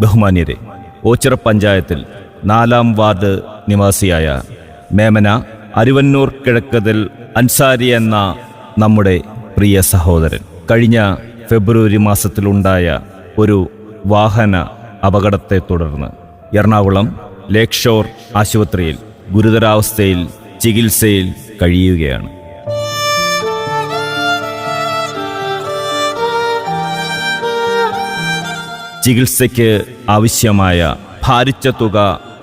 ബഹുമാന്യരെ ഓച്ചിറ പഞ്ചായത്തിൽ നാലാം വാർഡ് നിവാസിയായ മേമന അരുവന്നൂർ കിഴക്കതിൽ അൻസാരി എന്ന നമ്മുടെ പ്രിയ സഹോദരൻ. കഴിഞ്ഞ ഫെബ്രുവരി മാസത്തിലുണ്ടായ ഒരു വാഹന അപകടത്തെ തുടർന്ന് എറണാകുളം ലേക്ഷോർ ആശുപത്രിയിൽ ഗുരുതരാവസ്ഥയിൽ ചികിത്സയിൽ കഴിയുകയാണ്. ചികിത്സയ്ക്ക് ആവശ്യമായ ഭാരിച്ച തുക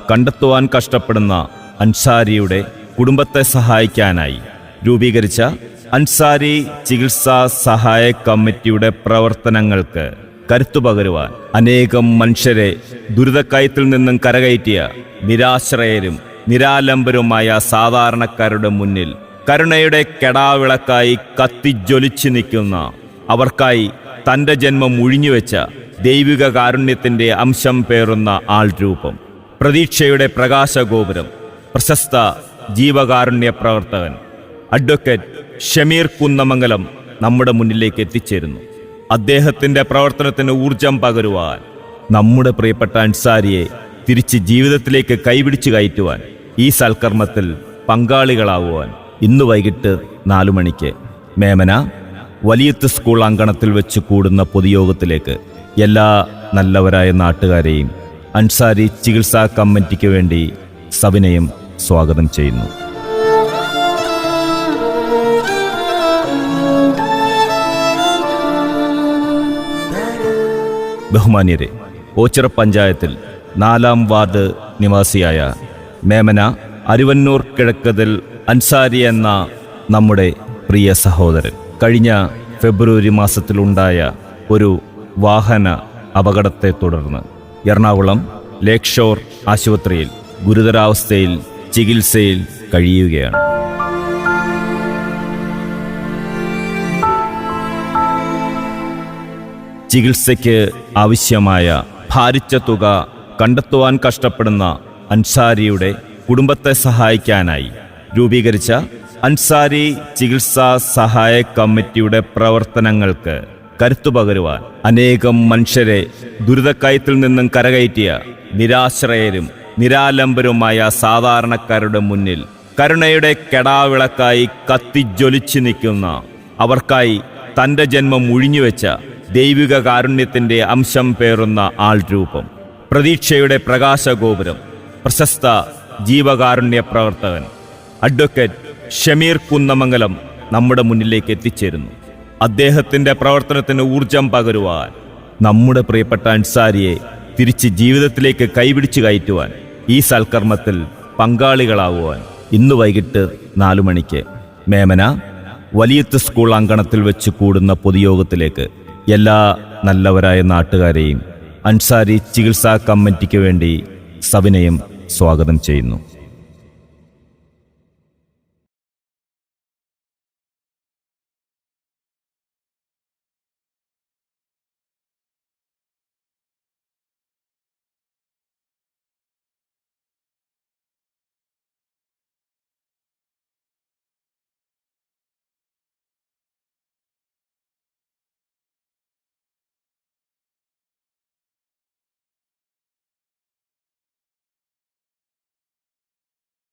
കണ്ടെത്തുവാൻ കഷ്ടപ്പെടുന്ന അൻസാരിയുടെ കുടുംബത്തെ സഹായിക്കാനായി രൂപീകരിച്ച അൻസാരി ചികിത്സാ സഹായ കമ്മിറ്റിയുടെ പ്രവർത്തനങ്ങൾക്ക് കരുത്തു പകരുവാൻ അനേകം മനുഷ്യരെ ദുരിതക്കയത്തിൽ നിന്നും കരകയറ്റിയ നിരാശ്രയരും നിരാലംബരുമായ സാധാരണക്കാരുടെ മുന്നിൽ കരുണയുടെ കെടാവിളക്കായി കത്തിജ്വലിച്ചു നിൽക്കുന്ന അവർക്കായി തന്റെ ജന്മം ഒഴിഞ്ഞുവെച്ച ദൈവിക കാരുണ്യത്തിന്റെ അംശം പേറുന്ന ആൾ രൂപം പ്രതീക്ഷയുടെ പ്രകാശഗോപുരം. പ്രശസ്ത ജീവകാരുണ്യ പ്രവർത്തകൻ. അഡ്വക്കേറ്റ് ഷമീർ കുന്നമംഗലം നമ്മുടെ മുന്നിലേക്ക് എത്തിച്ചേരുന്നു. അദ്ദേഹത്തിന്റെ പ്രവർത്തനത്തിന് ഊർജം പകരുവാൻ നമ്മുടെ പ്രിയപ്പെട്ട അൻസാരിയെ തിരിച്ച് ജീവിതത്തിലേക്ക് കൈപിടിച്ചു കയറ്റുവാൻ ഈ സൽക്കർമ്മത്തിൽ പങ്കാളികളാകുവാൻ ഇന്ന് വൈകിട്ട് നാലു മണിക്ക് മേമന വലിയത്ത് സ്കൂൾ അങ്കണത്തിൽ വെച്ച് കൂടുന്ന പൊതുയോഗത്തിലേക്ക് എല്ലാ നല്ലവരായ നാട്ടുകാരെയും അൻസാരി ചികിത്സാ കമ്മിറ്റിക്ക് വേണ്ടി സവിനയം സ്വാഗതം ചെയ്യുന്നു. ബഹുമാന്യരെ ഓച്ചിറ പഞ്ചായത്തിൽ നാലാം വാർഡ് നിവാസിയായ മേമന അരുവന്നൂർ കിഴക്കതിൽ അൻസാരി എന്ന നമ്മുടെ പ്രിയ സഹോദരൻ. കഴിഞ്ഞ ഫെബ്രുവരി മാസത്തിലുണ്ടായ ഒരു വാഹന അപകടത്തെ തുടർന്ന് എറണാകുളം ലേക്ക് ഷോർ ആശുപത്രിയിൽ ഗുരുതരാവസ്ഥയിൽ ചികിത്സയിൽ കഴിയുകയാണ്. ചികിത്സയ്ക്ക് ആവശ്യമായ ഭാരിച്ച തുക കണ്ടെത്തുവാൻ കഷ്ടപ്പെടുന്ന അൻസാരിയുടെ കുടുംബത്തെ സഹായിക്കാനായി രൂപീകരിച്ച അൻസാരി ചികിത്സാ സഹായ കമ്മിറ്റിയുടെ പ്രവർത്തനങ്ങൾക്ക് കരുത്തു പകരുവാൻ അനേകം മനുഷ്യരെ ദുരിതക്കയത്തിൽ നിന്നും കരകയറ്റിയ നിരാശ്രയരും നിരാലംബരുമായ സാധാരണക്കാരുടെ മുന്നിൽ കരുണയുടെ കെടാവിളക്കായി കത്തിജ്വലിച്ചു നിൽക്കുന്ന അവർക്കായി തന്റെ ജന്മം ഒഴിഞ്ഞുവെച്ച ദൈവിക കാരുണ്യത്തിന്റെ അംശം പേറുന്ന ആൾ രൂപം പ്രതീക്ഷയുടെ പ്രകാശഗോപുരം പ്രശസ്ത ജീവകാരുണ്യ പ്രവർത്തകൻ അഡ്വക്കേറ്റ് ഷമീർ കുന്നമംഗലം നമ്മുടെ മുന്നിലേക്ക് എത്തിച്ചേരുന്നു. അദ്ദേഹത്തിന്റെ പ്രവർത്തനത്തിന് ഊർജം പകരുവാൻ നമ്മുടെ പ്രിയപ്പെട്ട അൻസാരിയെ തിരിച്ച് ജീവിതത്തിലേക്ക് കൈപിടിച്ചു കയറ്റുവാൻ ഈ സൽക്കർമ്മത്തിൽ പങ്കാളികളാകുവാൻ ഇന്ന് വൈകിട്ട് നാലു മണിക്ക് മേമന വലിയത്ത് സ്കൂൾ അങ്കണത്തിൽ വെച്ച് കൂടുന്ന പൊതുയോഗത്തിലേക്ക് എല്ലാ നല്ലവരായ നാട്ടുകാരെയും അൻസാരി ചികിത്സാ കമ്മിറ്റിക്ക് വേണ്ടി സവിനയം സ്വാഗതം ചെയ്യുന്നു.